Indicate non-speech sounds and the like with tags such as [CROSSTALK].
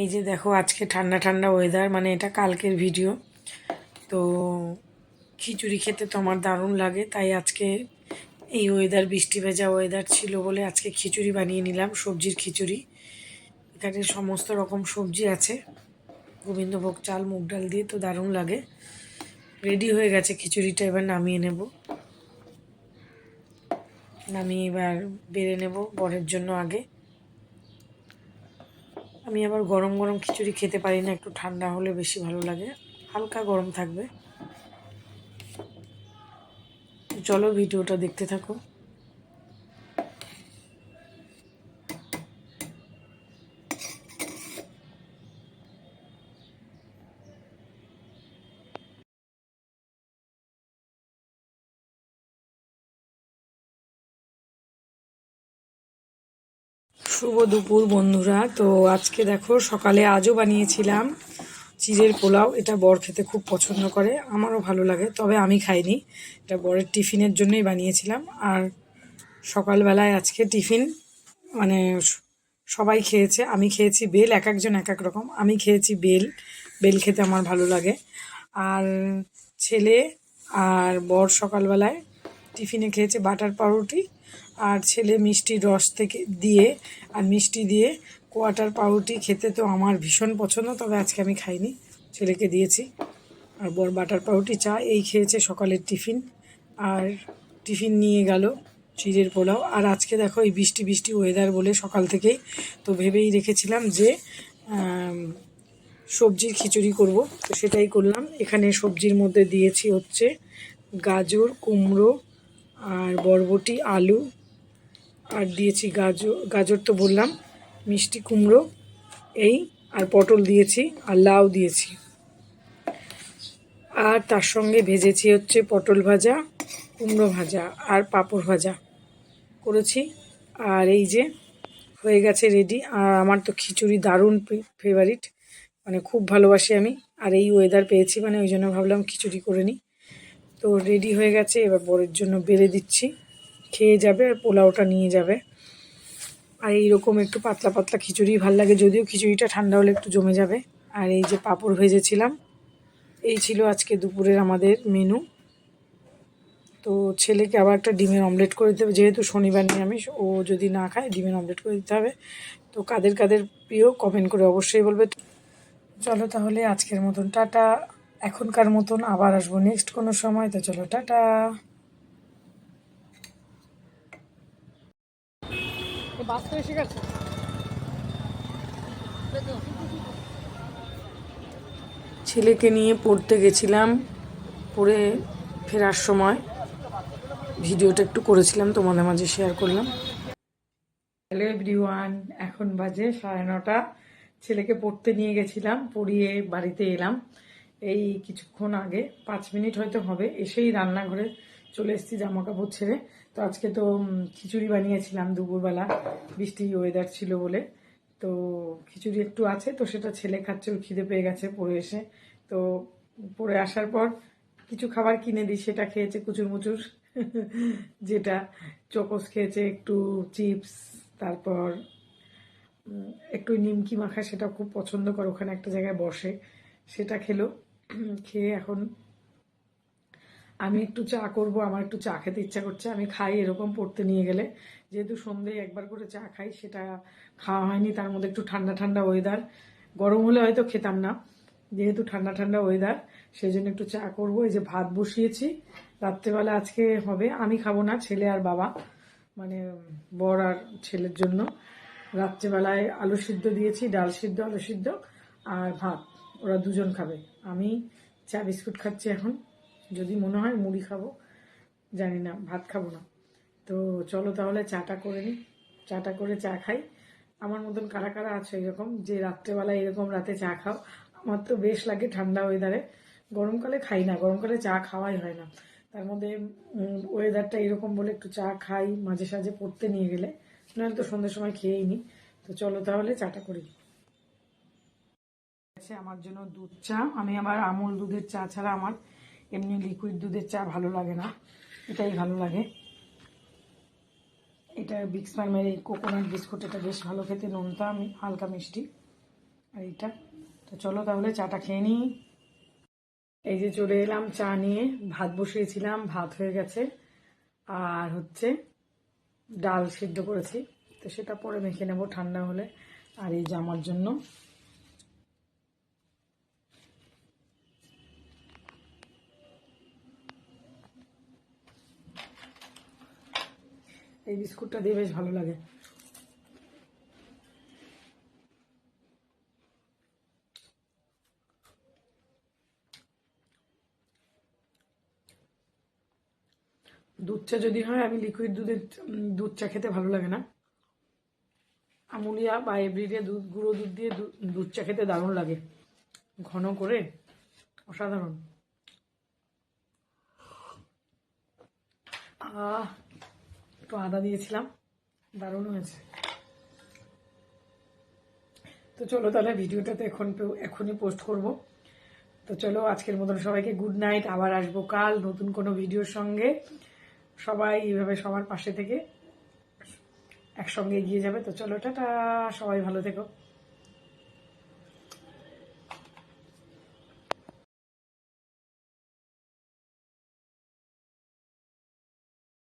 এই যে দেখো আজকে ঠান্ডা ঠান্ডা ওয়েদার মানে এটা কালকের ভিডিও তো খিচুড়ি খেতে তো আমার দারুণ লাগে, তাই আজকে এই ওয়েদার বৃষ্টি ভেজা ওয়েদার ছিল বলে আজকে খিচুড়ি বানিয়ে নিলাম, সবজির খিচুড়ি। এখানে সমস্ত রকম সবজি আছে, গোবিন্দভোগ চাল, মুগ ডাল দিয়ে তো দারুণ লাগে। রেডি হয়ে গেছে খিচুড়িটা, এবার নামিয়ে নেব। নামিয়ে এবার বেড়ে নেব বরের জন্য আগে। আমি আবার গরম গরম খিচুড়ি খেতে পারি না, একটু ঠান্ডা হলে বেশি ভালো লাগে। হালকা গরম থাকবে। চলো ভিডিওটা দেখতে থাকো। শুভ দুপুর, বন্ধুরা। তো আজকে দেখো, সকালে আজও বানিয়েছিলাম চিড়ের পোলাও। এটা বর খেতে খুব পছন্দ করে, আমারও ভালো লাগে, তবে আমি খাইনি। এটা বরের টিফিনের জন্যই বানিয়েছিলাম। আর সকালবেলায় আজকে টিফিন মানে সবাই খেয়েছে। আমি খেয়েছি বেল, এক একজন এক এক রকম। আমি খেয়েছি বেল বেল খেতে আমার ভালো লাগে। আর ছেলে আর বর সকালবেলায় টিফিনে খেয়েছে বাটার পাউরুটি আর ছেলে মিষ্টির রস থেকে দিয়ে আর মিষ্টি দিয়ে কোয়াটার পাউরুটি খেতে তো আমার ভীষণ পছন্দ, তবে আজকে আমি খাইনি। ছেলেকে দিয়েছি। আর বর বাটার পাউরুটি চা, এই খেয়েছে সকালের টিফিন। আর টিফিন নিয়ে গেল চিড়ের পোলাও। আর আজকে দেখো এই বৃষ্টি বৃষ্টি ওয়েদার বলে সকাল থেকেই তো ভেবেই রেখেছিলাম যে সবজির খিচুড়ি করব। তো সেটাই করলাম। এখানে সবজির মধ্যে দিয়েছি হচ্ছে গাজর, কুমড়ো আর বরবটি, আলু, আর দিয়েছি গাজর গাজর তো বললাম, মিষ্টি কুমড়ো, এই, আর পটল দিয়েছি, আর লাউ দিয়েছি। আর তার সঙ্গে ভেজেছি হচ্ছে পটল ভাজা, কুমড়ো ভাজা, আর পাঁপড় ভাজা করেছি। আর এই যে হয়ে গেছে রেডি আর আমার তো খিচুড়ি দারুণ ফেভারিট মানে খুব ভালোবাসি আমি। আর এই ওয়েদার পেয়েছি মানে ওই জন্য ভাবলাম খিচুড়ি করে নিই। তো রেডি হয়ে গেছে, এবার বরের জন্য বেড়ে দিচ্ছি। খেয়ে যাবে আর পোলাওটা নিয়ে যাবে। আর এইরকম একটু পাতলা পাতলা খিচুড়ি ভালো লাগে, যদিও খিচুড়িটা ঠান্ডা হলে একটু জমে যাবে। আর এই যে পাঁপড় ভেজেছিলাম, এই ছিল আজকে দুপুরের আমাদের মেনু তো ছেলেকে আবার একটা ডিমের অমলেট করে দিতে হবে, যেহেতু শনিবার নিরামিষ, ও যদি না খায় ডিমের অমলেট করে দিতে হবে। তো কাদের কাদের প্রিয় কমেন্ট করে অবশ্যই বলবে। চলো তাহলে আজকের মতন, টাটা। এখনকার মতন আবার আসব নেক্সট কোনো সময় তো চলো টাটা। বাঁচতে এসে গেছে। ছেলেকে নিয়ে পড়তে গেছিলাম পড়ে ফেরার সময়। ভিডিওটা একটু করেছিলাম তোমাদের মাঝে শেয়ার করলাম। হ্যালো এভরিওয়ান এখন বাজে সাড়ে নটা। ছেলেকে পড়তে নিয়ে গেছিলাম পড়িয়ে বাড়িতে এলাম। এই কিছুক্ষণ আগে, পাঁচ মিনিট হয়তো হবে, এসেই রান্নাঘরে চলে এসেছি জামা কাপড় ছেড়ে। তো আজকে তো খিচুড়ি বানিয়েছিলাম দুপুরবেলা, বৃষ্টি ওয়েদার ছিল বলে। তো খিচুড়ি একটু আছে, তো সেটা ছেলে খাচ্ছে খিদে পেয়ে গেছে পরে এসে। তো পড়ে আসার পর কিছু খাবার কিনে দিই, সেটা খেয়েছে কুচুর মুচুর [LAUGHS] যেটা চকোস খেয়েছে, একটু চিপস, তারপর একটু নিমকি মাখা সেটা খুব পছন্দ করে, ওখানে একটা জায়গায় বসে, সেটা খেলো। খেয়ে এখন আমি একটু চা করব, আমার একটু চা খেতে ইচ্ছা করছে। আমি খাই এরকম পড়তে নিয়ে গেলে। যেহেতু সন্ধে একবার করে চা খাই, সেটা খাওয়া হয়নি, তার মধ্যে একটু ঠান্ডা ঠান্ডা ওয়েদার গরম হলে হয়তো খেতাম না, যেহেতু ঠান্ডা ঠান্ডা ওয়েদার সেই জন্য একটু চা করব। এই যে ভাত বসিয়েছি, রাত্রেবেলা আজকে হবে, আমি খাব না, ছেলে আর বাবা মানে বর আর ছেলের জন্য। রাত্রেবেলায় আলু সিদ্ধ দিয়েছি, ডাল সিদ্ধ, আলু সিদ্ধ আর ভাত। ওরা দুজন খাবে। আমি চা বিস্কুট খাচ্ছি এখন। যদি মনে হয় মুড়ি খাব, জানি না, ভাত খাব না। তো চলো তাহলে চাটা করে নিই চাটা করে চা খাই। আমার মতন কারা কারা আছে এরকম? যে রাত্রেবেলা এরকম রাতে চা খাও, আমার তো বেশ লাগে ঠান্ডা ওয়েদারে গরমকালে খাই না, গরমকালে চা খাওয়াই হয় না। তার মধ্যে ওয়েদারটা এরকম বলে একটু চা খাই, মাঝে সাঝে পড়তে নিয়ে গেলে। নাহলে তো সন্ধ্যের সময় খেয়েই নি। তো চলো তাহলে চাটা করি আছে আমার জন্য দুধ চা। আমি আবার আমুল দুধের চা ছাড়া আমার এমনি লিকুইড দুধের চা ভালো লাগে না। এটাই ভালো লাগে। এটা বিক্স ফার্মের এই কোকোনাট বিস্কুট এটা বেশ ভালো খেতে নোনতা আমি হালকা মিষ্টি। আর এইটা। তো চলো তাহলে চাটা খেয়ে নিই। এই যে চলে এলাম চা নিয়ে। ভাত বসিয়েছিলাম, ভাত হয়ে গেছে। আর হচ্ছে ডাল সিদ্ধ করেছি। তো সেটা পরে মেখে নেব ঠান্ডা হলে। আর এই জামার জন্য এই বিস্কুটটা দিয়ে বেশ ভালো লাগে। দুধ চা যদি হয়, আমি লিকুইড দুধের দুধ চা খেতে ভালো লাগে না। আমুলিয়া বা এভরিডে দুধ, গুঁড়ো দুধ দিয়ে দুধ চা খেতে দারুণ লাগে। ঘন করে, অসাধারণ। আহ একটু আদা দিয়েছিলাম দারুণ হয়েছে। তো চলো তাহলে ভিডিওটা তো এখন এখনই পোস্ট করব। তো চলো আজকের মতন সবাইকে গুড নাইট আবার আসব কাল নতুন কোনো ভিডিওর সঙ্গে। সবাই এইভাবে সবার পাশে থেকে একসঙ্গে এগিয়ে যাবে। তো চলো, টাটা, সবাই ভালো থেকো।